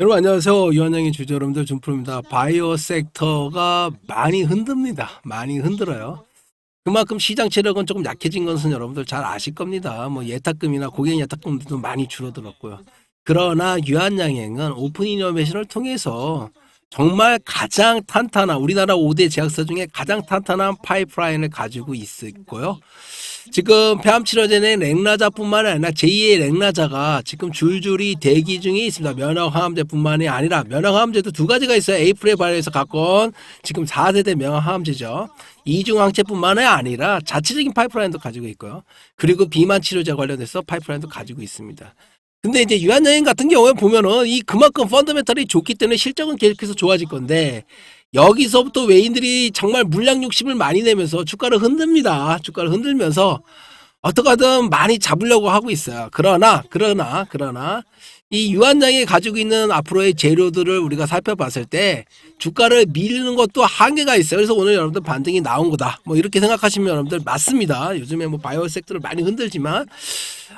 여러분 안녕하세요. 유한양의 주주 여러분들 준프로입니다. 바이오 섹터가 많이 흔듭니다. 많이 흔들어요. 그만큼 시장 체력은 조금 약해진 것은 여러분들 잘 아실 겁니다. 뭐 예탁금이나 고객 예탁금도 많이 줄어들었고요. 그러나 유한양행은 오픈 이노베이션을 통해서 정말 가장 탄탄한 우리나라 5대 제약사 중에 가장 탄탄한 파이프라인을 가지고 있고요. 지금 폐암 치료제는 렉나자뿐만 아니라 제2의 렉나자가 지금 줄줄이 대기 중에 있습니다. 면역항암제뿐만이 아니라 면역항암제도 두 가지가 있어요. 바이오에서 갖고 온 지금 4세대 면역항암제죠. 이중항체뿐만이 아니라 자체적인 파이프라인도 가지고 있고요. 그리고 비만 치료제 관련해서 파이프라인도 가지고 있습니다. 근데 이제 유한여행 같은 경우에 보면은 이 그만큼 펀더멘탈이 좋기 때문에 실적은 계속해서 좋아질 건데 여기서부터 외인들이 정말 물량 욕심을 많이 내면서 주가를 흔듭니다. 주가를 흔들면서 어떻게든 많이 잡으려고 하고 있어요. 그러나 그러나 그러나 이 유한양이 가지고 있는 앞으로의 재료들을 우리가 살펴봤을 때 주가를 밀는 것도 한계가 있어요. 그래서 오늘 여러분들 반등이 나온 거다. 뭐 이렇게 생각하시면 여러분들 맞습니다. 요즘에 뭐 바이오 섹터를 많이 흔들지만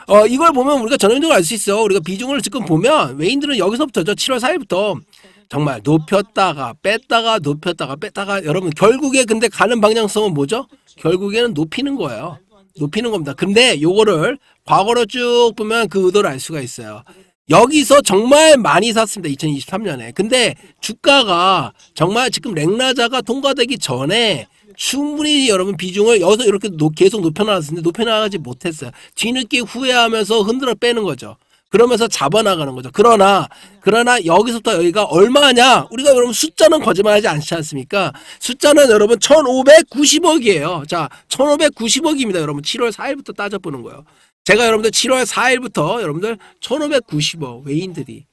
어 이걸 보면 우리가 전형적으로 알 수 있어. 우리가 비중을 지금 보면 외인들은 여기서부터 저 7월 4일부터 정말 높였다가 뺐다가 높였다가 뺐다가 여러분 결국에 근데 가는 방향성은 뭐죠? 결국에는 높이는 거예요. 높이는 겁니다. 근데 요거를 과거로 쭉 보면 그 의도를 알 수가 있어요. 여기서 정말 많이 샀습니다. 2023년에. 근데 주가가 정말 지금 렉나자가 통과되기 전에 충분히 여러분 비중을 여기서 이렇게 높- 계속 높여나갔는데 높여나가지 못했어요. 뒤늦게 후회하면서 흔들어 빼는 거죠. 그러면서 잡아나가는 거죠. 그러나 그러나 여기서부터 여기가 얼마냐? 우리가 여러분 숫자는 거짓말하지 않지 않습니까? 숫자는 여러분 1,590억이에요. 자, 1,590억입니다. 여러분 7월 4일부터 따져보는 거예요. 제가 여러분들 7월 4일부터 여러분들 1,590억 외인들이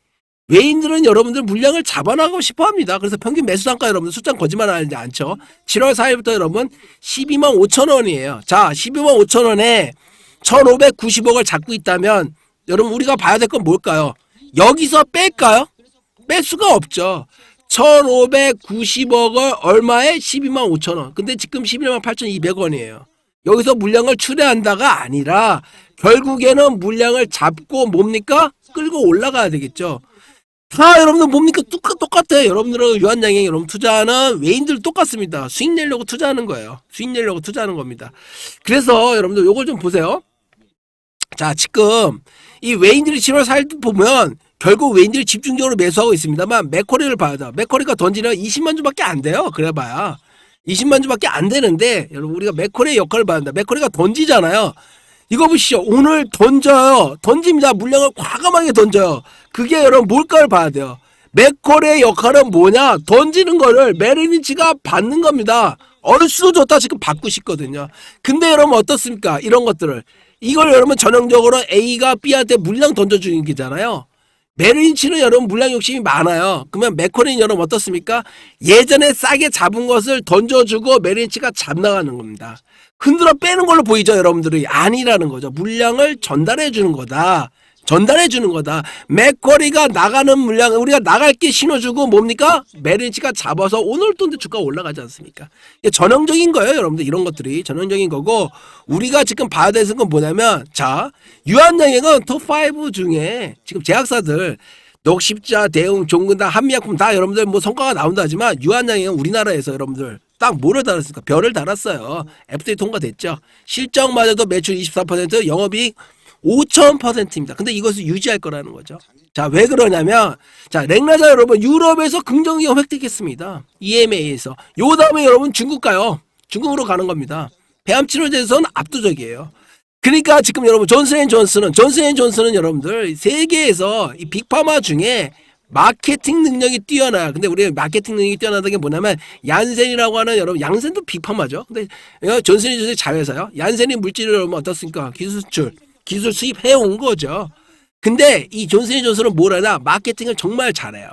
외인들은 여러분들 물량을 잡아나가고 싶어 합니다. 그래서 평균 매수 단가 여러분들 숫자는 거짓말 하지 않죠. 7월 4일부터 여러분 12만 5천 원이에요. 자, 12만 5천 원에 1,590억을 잡고 있다면 여러분 우리가 봐야 될 건 뭘까요? 여기서 뺄까요? 뺄 수가 없죠. 1,590억을 얼마에 12만 5천 원. 근데 지금 11만 8,200원이에요. 여기서 물량을 출회한다가 아니라 결국에는 물량을 잡고 뭡니까? 끌고 올라가야 되겠죠. 다 여러분들 뭡니까? 똑같, 똑같아. 여러분들은 유한양행 여러분 투자하는 외인들 똑같습니다. 수익 내려고 투자하는 거예요. 수익 내려고 투자하는 겁니다. 그래서 여러분들 요걸 좀 보세요. 자, 지금 이 외인들이 7월 4일 보면 결국 외인들이 집중적으로 매수하고 있습니다만 맥커리를 봐야 돼. 맥커리가 던지는 20만 주밖에 안 돼요. 그래 봐야. 20만 주밖에 안 되는데 여러분 우리가 맥커리의 역할을 봐야 한다. 맥커리가 던지잖아요. 이거 보시죠. 오늘 던져요. 던집니다. 물량을 과감하게 던져요. 그게 여러분 뭘까를 봐야 돼요. 맥콜의 역할은 뭐냐? 던지는 거를 메리니치가 받는 겁니다. 얼쑤 좋다 지금 받고 싶거든요. 근데 여러분 어떻습니까? 이런 것들을. 이걸 여러분 전형적으로 A가 B한테 물량 던져주는 게잖아요. 메리니치는 여러분 물량 욕심이 많아요. 그러면 맥콜린 여러분 어떻습니까? 예전에 싸게 잡은 것을 던져주고 메리니치가 잡나가는 겁니다. 흔들어 빼는 걸로 보이죠, 여러분들이. 아니라는 거죠. 물량을 전달해 주는 거다. 전달해 주는 거다. 맥거리가 나가는 물량, 우리가 나갈 게 신호주고 뭡니까? 메리치가 잡아서 오늘 또 주가 올라가지 않습니까? 전형적인 거예요, 여러분들. 이런 것들이 전형적인 거고, 우리가 지금 봐야 되는 건 뭐냐면, 자, 유한양행은 톱5 중에 지금 제약사들, 녹십자, 대웅, 종근당, 한미약품 다 여러분들 뭐 성과가 나온다 하지만 유한양행은 우리나라에서 여러분들 딱 뭐를 달았습니까? 별을 달았어요. FDA 통과됐죠. 실적마저도 매출 24%, 영업이익 5,000%입니다. 근데 이것을 유지할 거라는 거죠. 자, 왜 그러냐면, 자, 렉나자 여러분, 유럽에서 긍정기업 획득했습니다. EMA에서. 요 다음에 여러분 중국 가요. 중국으로 가는 겁니다. 배암 치료제에서는 압도적이에요. 그러니까 지금 여러분, 존슨 앤 존슨은, 존슨 앤 존슨은 여러분들, 세계에서 이 빅파마 중에 마케팅 능력이 뛰어나요. 근데 우리 마케팅 능력이 뛰어나다는 게 뭐냐면 얀센이라고 하는 여러분 양센도 빅파마죠. 근데 존슨앤존슨이 자회사요. 얀센이 물질을 여러분 어떻습니까? 기술 수출, 기술 수입해 온 거죠. 근데 이 존슨앤존슨은 뭘 하나 마케팅을 정말 잘해요.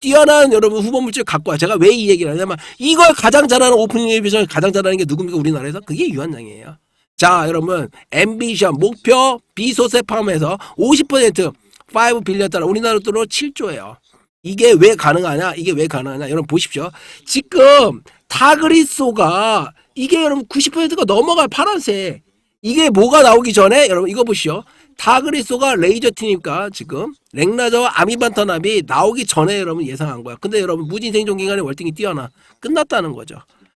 뛰어난 여러분 후보 물질 갖고 와. 제가 왜 이 얘기를 하냐면 이걸 가장 잘하는 오프닝 에비전을 가장 잘하는 게 누굽니까 우리나라에서? 그게 유한양이에요. 자 여러분 앰비션 목표 비소세 포함해서 50% 5 빌리언 달러 우리나라 돈으로 7조예요. 이게 왜 가능하냐? 이게 왜 가능하냐? 여러분 보십시오. 지금 타그리소가 이게 여러분 90%가 넘어갈 파란색. 이게 뭐가 나오기 전에 여러분 이거 보시오. 타그리소가 레이저 티니까 지금 랭라저와 아미반터납이 나오기 전에 여러분 예상한 거야. 근데 여러분 무진 생존 기간에 월등히 뛰어나 끝났다는 거죠.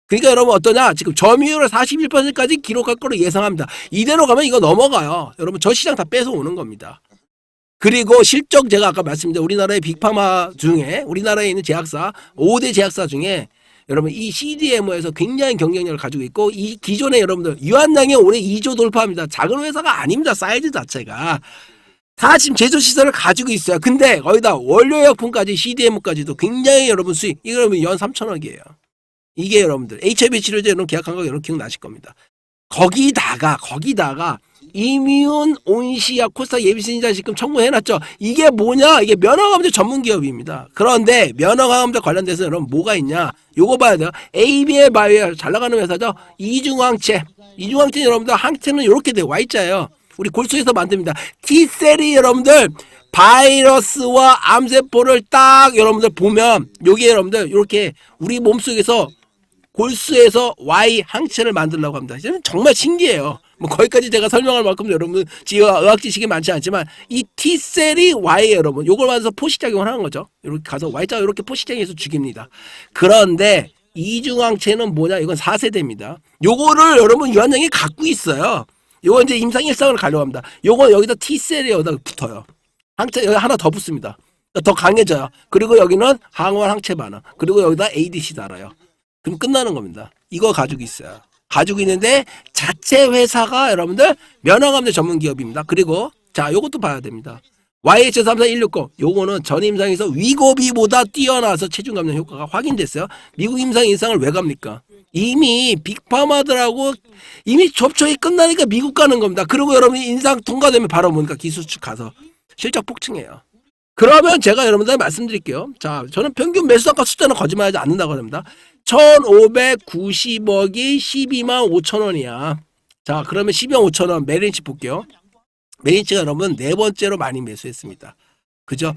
그러니까 여러분 어떠냐? 지금 점유율을 41%까지 기록할 거로 예상합니다. 이대로 가면 이거 넘어가요. 여러분 저 시장 다 뺏어 오는 겁니다. 그리고 실적 제가 아까 말씀드린 우리나라의 빅파마 중에 우리나라에 있는 제약사 5대 제약사 중에 여러분 이 CDMO에서 굉장히 경쟁력을 가지고 있고 이 기존에 여러분들 유한량이 올해 2조 돌파합니다. 작은 회사가 아닙니다. 사이즈 자체가 다 지금 제조 시설을 가지고 있어요. 근데 거기다 원료약품까지 CDMO까지도 굉장히 여러분 수익 이거 여러분 연 3천억이에요. 이게 여러분들 HIV 치료제 여러분 계약한 거 여러분 기억나실 겁니다. 거기다가 거기다가 이미운 온시 아 코스타 예비신자 지금 청구해놨죠. 이게 뭐냐? 이게 면허감정 전문 기업입니다. 그런데 면허감정 관련돼서 여러분 뭐가 있냐? 요거 봐야 돼요. ABL 바이오 잘 나가는 회사죠. 이중항체. 이중항체 여러분들 항체는 이렇게 돼요. Y자예요. 우리 골수에서 만듭니다. T셀이 여러분들 바이러스와 암세포를 딱 여러분들 보면 요게 여러분들 이렇게 우리 몸속에서 골수에서 Y 항체를 만들려고 합니다. 정말 신기해요. 뭐 거기까지 제가 설명할 만큼 여러분 지와 의학 지식이 많지 않지만 이 T셀이 Y 여러분 요걸 만들어서 포시작용을 하는 거죠. 이렇게 가서 Y자가 이렇게 포시작용해서 죽입니다. 그런데 이중항체는 뭐냐? 이건 4세대입니다. 요거를 여러분 유한양이 갖고 있어요. 요거 이제 임상 일상을 가려고 합니다. 요거 여기다 T셀이 여기다 붙어요. 항체 여기 하나 더 붙습니다. 더 강해져요. 그리고 여기는 항원 항체 반응. 그리고 여기다 ADC 달아요. 그럼 끝나는 겁니다. 이거 가지고 있어요. 가지고 있는데 자체 회사가 여러분들 면허감정 전문 기업입니다. 그리고 자, 요것도 봐야 됩니다. YH34160 요거는 전 임상에서 위고비보다 뛰어나서 체중 감량 효과가 확인됐어요. 미국 임상 인상을 왜 갑니까? 이미 빅파마들하고 이미 접촉이 끝나니까 미국 가는 겁니다. 그리고 여러분이 인상 통과되면 바로 뭡니까 기술축 가서 실적 폭증해요. 그러면 제가 여러분들 말씀드릴게요. 자, 저는 평균 매수단가 숫자는 거짓말하지 않는다고 합니다. 1,590억이 12만 5천 원이야. 자, 그러면 12만 5천 원 메린치 볼게요. 메린치가 여러분 네 번째로 많이 매수했습니다. 그죠?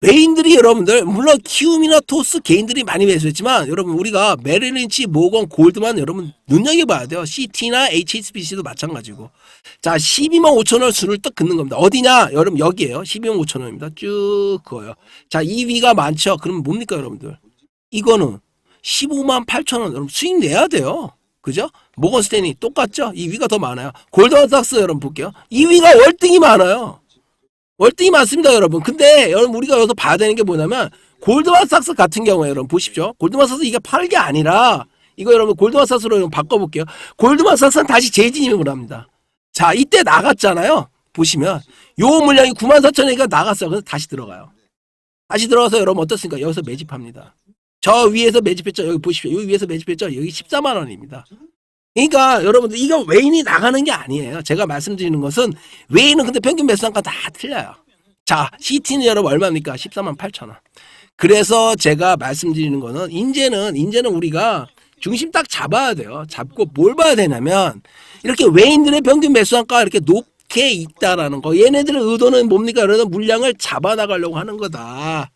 메인들이 여러분들 물론 키움이나 토스 개인들이 많이 매수했지만 여러분 우리가 메릴린치, 모건, 골드만 여러분 눈여겨봐야 돼요. CT나 HSBC도 마찬가지고 자 12만 5천 원 수를 딱 긋는 겁니다. 어디냐? 여러분 여기에요. 12만 5천 원입니다. 쭉 그어요. 자 2위가 많죠. 그럼 뭡니까 여러분들? 이거는 15만 8천 원 여러분 수익 내야 돼요. 그죠? 모건 스탠이 똑같죠? 2위가 더 많아요. 골드만삭스 여러분 볼게요. 2위가 월등히 많아요. 월등히 많습니다, 여러분. 근데 여러분 우리가 여기서 봐야 되는 게 뭐냐면 골드만삭스 같은 경우에 여러분 보십시오. 골드만삭스 이게 팔 게 아니라 이거 여러분 골드만삭스로 여러분 바꿔볼게요. 골드만삭스는 다시 재진입을 합니다. 자, 이때 나갔잖아요. 보시면 요 물량이 9만 4천 원이니까 나갔어요. 그래서 다시 들어가요. 다시 들어가서 여러분 어떻습니까? 여기서 매집합니다. 저 위에서 매집했죠. 여기 보십시오. 여기 위에서 매집했죠. 여기 14만 원입니다. 그러니까 여러분들 이거 외인이 나가는 게 아니에요. 제가 말씀드리는 것은 외인은 근데 평균 매수단가 다 틀려요. 자, CT는 여러분 얼마입니까? 14만 8천 원. 그래서 제가 말씀드리는 거는 이제는 이제는 우리가 중심 딱 잡아야 돼요. 잡고 뭘 봐야 되냐면 이렇게 외인들의 평균 매수단가 이렇게 높게 있다라는 거. 얘네들의 의도는 뭡니까? 여러분 물량을 잡아 나가려고 하는 거다.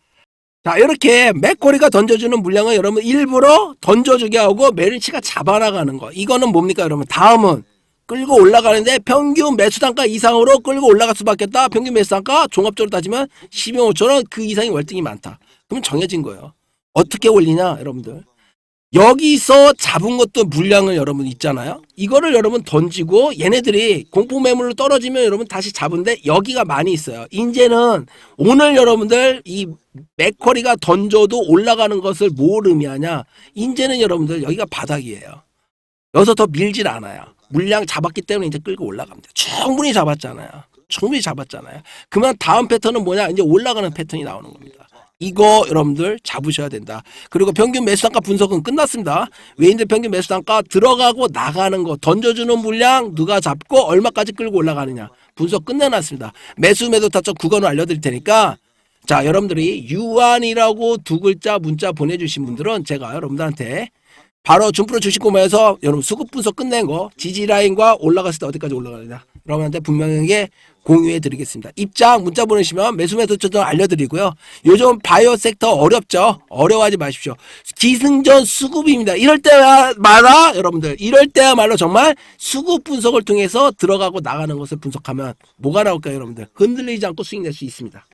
자, 이렇게 맥거리가 던져주는 물량을 여러분 일부러 던져주게 하고 메리치가 잡아나가는 거. 이거는 뭡니까, 여러분? 다음은 끌고 올라가는데 평균 매수 단가 이상으로 끌고 올라갈 수밖에 없다. 평균 매수 단가 종합적으로 따지면 12만 5천 원 그 이상이 월등히 많다. 그러면 정해진 거예요. 어떻게 올리냐, 여러분들? 여기서 잡은 것도 물량을 여러분 있잖아요. 이거를 여러분 던지고 얘네들이 공포 매물로 떨어지면 여러분 다시 잡은데 여기가 많이 있어요. 이제는 오늘 여러분들 이 맥커리가 던져도 올라가는 것을 뭘 의미하냐? 이제는 여러분들 여기가 바닥이에요. 여기서 더 밀질 않아요. 물량 잡았기 때문에 이제 끌고 올라갑니다. 충분히 잡았잖아요. 충분히 잡았잖아요. 그러면 다음 패턴은 뭐냐? 이제 올라가는 패턴이 나오는 겁니다. 이거 여러분들 잡으셔야 된다. 그리고 평균 매수 단가 분석은 끝났습니다. 외인들 평균 매수 단가 들어가고 나가는 거 던져주는 물량 누가 잡고 얼마까지 끌고 올라가느냐 분석 끝내놨습니다. 매수 매도 타점 구간을 알려드릴 테니까 자 여러분들이 유한이라고 두 글자 문자 보내주신 분들은 제가 여러분들한테 바로 준프로 주식구매에서 여러분 수급 분석 끝낸 거 지지 라인과 올라갔을 때 어디까지 올라가느냐 여러분한테 분명하게 공유해 드리겠습니다. 입장 문자 보내시면 매수 매도 조정 알려드리고요. 요즘 바이오 섹터 어렵죠? 어려워하지 마십시오. 기승전 수급입니다. 이럴 때마다 여러분들 이럴 때야말로 정말 수급 분석을 통해서 들어가고 나가는 것을 분석하면 뭐가 나올까요, 여러분들? 흔들리지 않고 수익 낼 수 있습니다.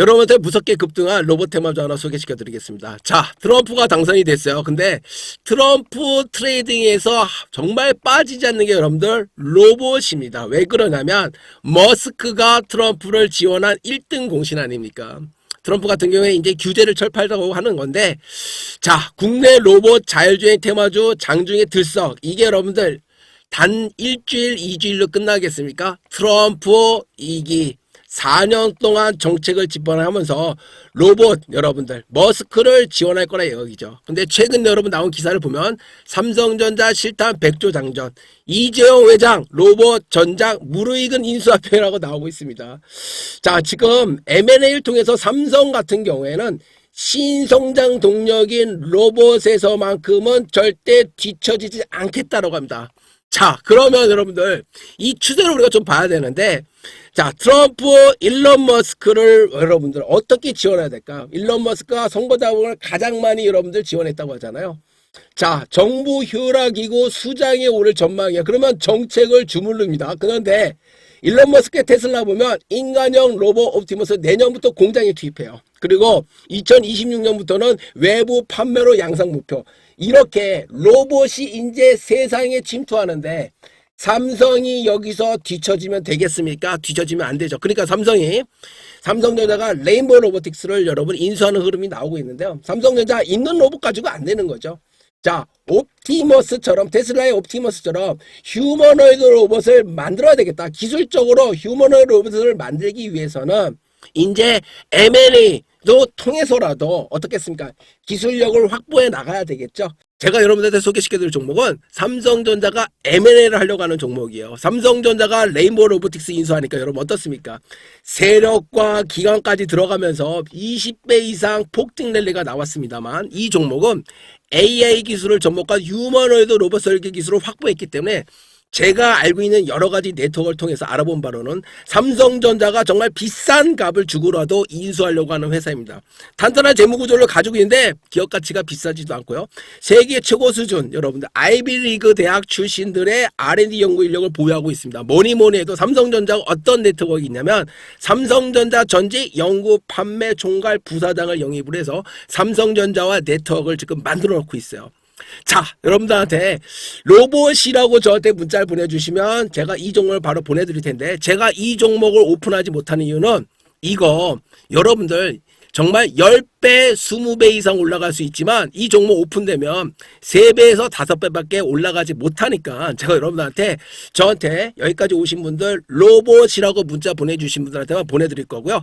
여러분한테 무섭게 급등한 로봇 테마주 하나 소개시켜 드리겠습니다. 자, 트럼프가 당선이 됐어요. 근데 트럼프 트레이딩에서 정말 빠지지 않는 게 여러분들 로봇입니다. 왜 그러냐면 머스크가 트럼프를 지원한 1등 공신 아닙니까? 트럼프 같은 경우에 이제 규제를 철폐하려고 하는 건데 자, 국내 로봇 자율주행 테마주 장중의 들썩 이게 여러분들 단 일주일, 이주일로 끝나겠습니까? 트럼프 이기 4년 동안 정책을 집권하면서 로봇 여러분들 머스크를 지원할 거라 여기죠. 근데 최근 여러분 나온 기사를 보면 삼성전자 실탄 100조 장전, 이재용 회장 로봇 전장 무르익은 인수합병이라고 나오고 있습니다. 자 지금 M&A를 통해서 삼성 같은 경우에는 신성장 동력인 로봇에서만큼은 절대 뒤처지지 않겠다라고 합니다. 자, 그러면 여러분들 이 추세를 우리가 좀 봐야 되는데 자, 트럼프 일론 머스크를 여러분들 어떻게 지원해야 될까? 일론 머스크가 선거자금을 가장 많이 여러분들 지원했다고 하잖아요. 자, 정부 휴락이고 수장에 오를 전망이야. 그러면 정책을 주물릅니다. 그런데 일론 머스크의 테슬라 보면 인간형 로봇 옵티머스 내년부터 공장에 투입해요. 그리고 2026년부터는 외부 판매로 양상 목표. 이렇게 로봇이 이제 세상에 침투하는데 삼성이 여기서 뒤처지면 되겠습니까? 뒤처지면 안 되죠. 그러니까 삼성이 삼성전자가 레인보우 로보틱스를 여러분 인수하는 흐름이 나오고 있는데요. 삼성전자 있는 로봇 가지고 안 되는 거죠. 자, 옵티머스처럼 테슬라의 옵티머스처럼 휴머노이드 로봇을 만들어야 되겠다. 기술적으로 휴머노이드 로봇을 만들기 위해서는 이제 M&A 도 통해서라도 어떻겠습니까? 기술력을 확보해 나가야 되겠죠. 제가 여러분들한테 소개시켜드릴 종목은 삼성전자가 M&A를 하려고 하는 종목이에요. 삼성전자가 레인보우 로보틱스 인수하니까 여러분 어떻습니까? 세력과 기관까지 들어가면서 20배 이상 폭등 랠리가 나왔습니다만 이 종목은 AI 기술을 접목한 휴머노이드 로봇 설계 기술을 확보했기 때문에 제가 알고 있는 여러 가지 네트워크를 통해서 알아본 바로는 삼성전자가 정말 비싼 값을 주고라도 인수하려고 하는 회사입니다. 단단한 재무구조를 가지고 있는데 기업 가치가 비싸지도 않고요. 세계 최고 수준 여러분들 아이비리그 대학 출신들의 R&D 연구 인력을 보유하고 있습니다. 뭐니 뭐니 해도 삼성전자가 어떤 네트워크가 있냐면 삼성전자 전직 연구 판매 총괄 부사장을 영입을 해서 삼성전자와 네트워크를 지금 만들어 놓고 있어요. 자, 여러분들한테 로봇이라고 저한테 문자를 보내주시면 제가 이 종목을 바로 보내드릴 텐데 제가 이 종목을 오픈하지 못하는 이유는 이거 여러분들 정말 10배, 20배 이상 올라갈 수 있지만 이 종목 오픈되면 3배에서 5배밖에 올라가지 못하니까 제가 여러분들한테 저한테 여기까지 오신 분들 로봇이라고 문자 보내주신 분들한테만 보내드릴 거고요.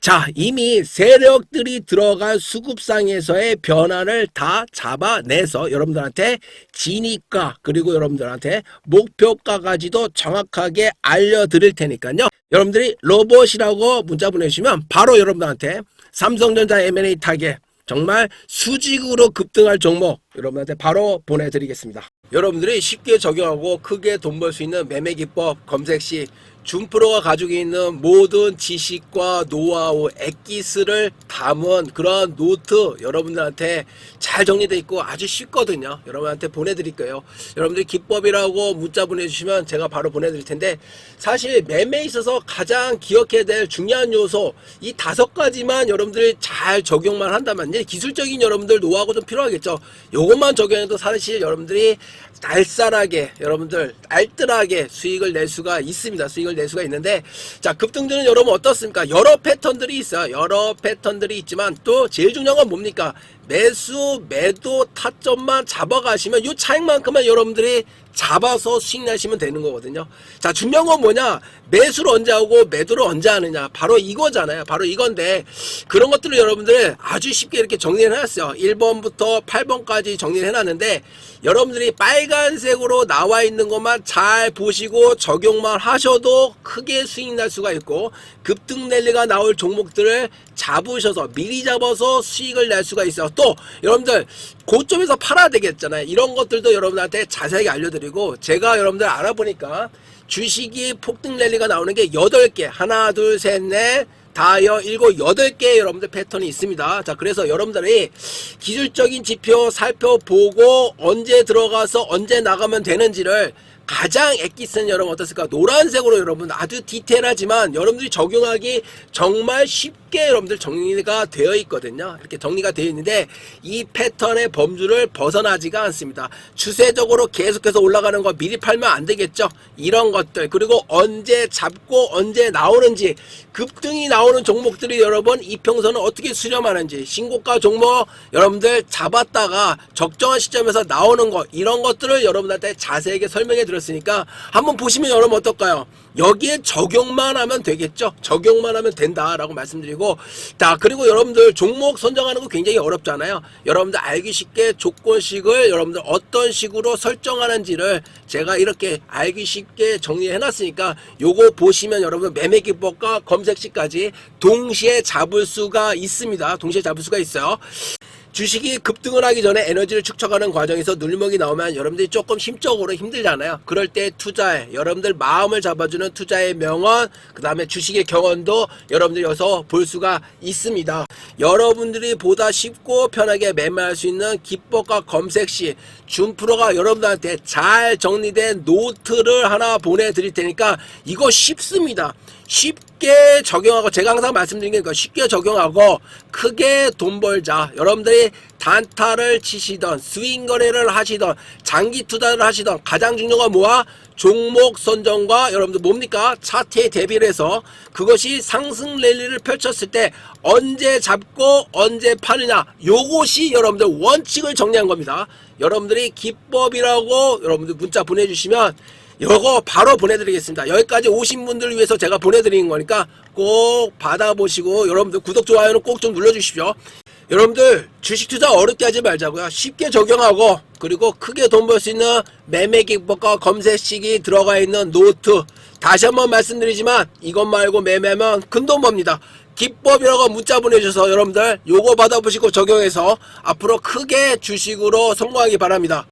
자, 이미 세력들이 들어간 수급상에서의 변화를 다 잡아내서 여러분들한테 진입가 그리고 여러분들한테 목표가까지도 정확하게 알려드릴 테니까요. 여러분들이 로봇이라고 문자 보내주시면 바로 여러분들한테 삼성전자 M&A 타겟 정말 수직으로 급등할 종목 여러분한테 바로 보내드리겠습니다. 여러분들이 쉽게 적용하고 크게 돈 벌 수 있는 매매 기법 검색 시 준프로가 가지고 있는 모든 지식과 노하우, 엑기스를 담은 그런 노트 여러분들한테 잘 정리되어 있고 아주 쉽거든요. 여러분한테 보내드릴 거예요. 여러분들이 기법이라고 문자 보내주시면 제가 바로 보내드릴 텐데 사실 매매에 있어서 가장 기억해야 될 중요한 요소 이 다섯 가지만 여러분들이 잘 적용만 한다면 기술적인 여러분들 노하우가 좀 필요하겠죠. 요것만 적용해도 사실 여러분들이 알싸하게 여러분들 알뜰하게 수익을 낼 수가 있습니다. 수익을 낼 수가 있는데 자 급등주는 여러분 어떻습니까? 여러 패턴들이 있어요. 여러 패턴들이 있지만 또 제일 중요한 건 뭡니까? 매수 매도 타점만 잡아가시면 이 차익만큼만 여러분들이 잡아서 수익 내시면 되는 거거든요. 자, 중요한 건 뭐냐? 매수를 언제 하고 매도를 언제 하느냐. 바로 이거잖아요. 바로 이건데 그런 것들을 여러분들 아주 쉽게 이렇게 정리를 해놨어요. 1번부터 8번까지 정리를 해놨는데 여러분들이 빨간색으로 나와 있는 것만 잘 보시고 적용만 하셔도 크게 수익 날 수가 있고 급등 랠리가 나올 종목들을 잡으셔서 미리 잡아서 수익을 낼 수가 있어요. 또 여러분들 고점에서 팔아야 되겠잖아요. 이런 것들도 여러분한테 자세하게 알려드 리고 제가 여러분들 알아보니까 주식이 폭등 랠리가 나오는 게 8개. 하나, 둘, 셋, 넷, 다여, 일곱, 여덟 개의 여러분들 패턴이 있습니다. 자, 그래서 여러분들이 기술적인 지표 살펴보고 언제 들어가서 언제 나가면 되는지를 가장 엑기스는 여러분 어떻습니까? 노란색으로 여러분 아주 디테일하지만 여러분들이 적용하기 정말 쉽게 여러분들 정리가 되어 있거든요. 이렇게 정리가 되어 있는데 이 패턴의 범주를 벗어나지가 않습니다. 추세적으로 계속해서 올라가는 거 미리 팔면 안 되겠죠. 이런 것들 그리고 언제 잡고 언제 나오는지 급등이 나오는 종목들이 여러분 이평선은 어떻게 수렴하는지 신고가 종목 여러분들 잡았다가 적정한 시점에서 나오는 거 이런 것들을 여러분한테 자세하게 설명해 드 렸으니까 한번 보시면 여러분 어떨까요? 여기에 적용만 하면 되겠죠. 적용만 하면 된다라고 말씀드리고 자 그리고 여러분들 종목 선정하는 거 굉장히 어렵잖아요. 여러분들 알기 쉽게 조건식을 여러분들 어떤 식으로 설정하는지를 제가 이렇게 알기 쉽게 정리해 놨으니까 요거 보시면 여러분 매매 기법과 검색식까지 동시에 잡을 수가 있습니다. 동시에 잡을 수가 있어요. 주식이 급등을 하기 전에 에너지를 축적하는 과정에서 눌림목이 나오면 여러분들이 조금 심적으로 힘들잖아요. 그럴 때 투자에 여러분들 마음을 잡아주는 투자의 명언, 그 다음에 주식의 경험도 여러분들이 여기서 볼 수가 있습니다. 여러분들이 보다 쉽고 편하게 매매할 수 있는 기법과 검색 시 준프로가 여러분들한테 잘 정리된 노트를 하나 보내드릴 테니까 이거 쉽습니다. 쉽게 적용하고 제가 항상 말씀드린 게 쉽게 적용하고 크게 돈 벌자. 여러분들이 단타를 치시던 스윙 거래를 하시던 장기 투자를 하시던 가장 중요한 건 뭐야? 종목 선정과 여러분들 뭡니까? 차트에 대비를 해서 그것이 상승 랠리를 펼쳤을 때 언제 잡고 언제 파느냐 요것이 여러분들 원칙을 정리한 겁니다. 여러분들이 기법이라고 여러분들 문자 보내주시면 요거 바로 보내드리겠습니다. 여기까지 오신 분들을 위해서 제가 보내드리는 거니까 꼭 받아보시고 여러분들 구독 좋아요는 꼭 좀 눌러주십시오. 여러분들 주식 투자 어렵게 하지 말자고요. 쉽게 적용하고 그리고 크게 돈 벌 수 있는 매매 기법과 검색식이 들어가 있는 노트 다시 한번 말씀드리지만 이것 말고 매매하면 큰돈 법니다. 기법이라고 문자 보내주셔서 여러분들 요거 받아보시고 적용해서 앞으로 크게 주식으로 성공하기 바랍니다.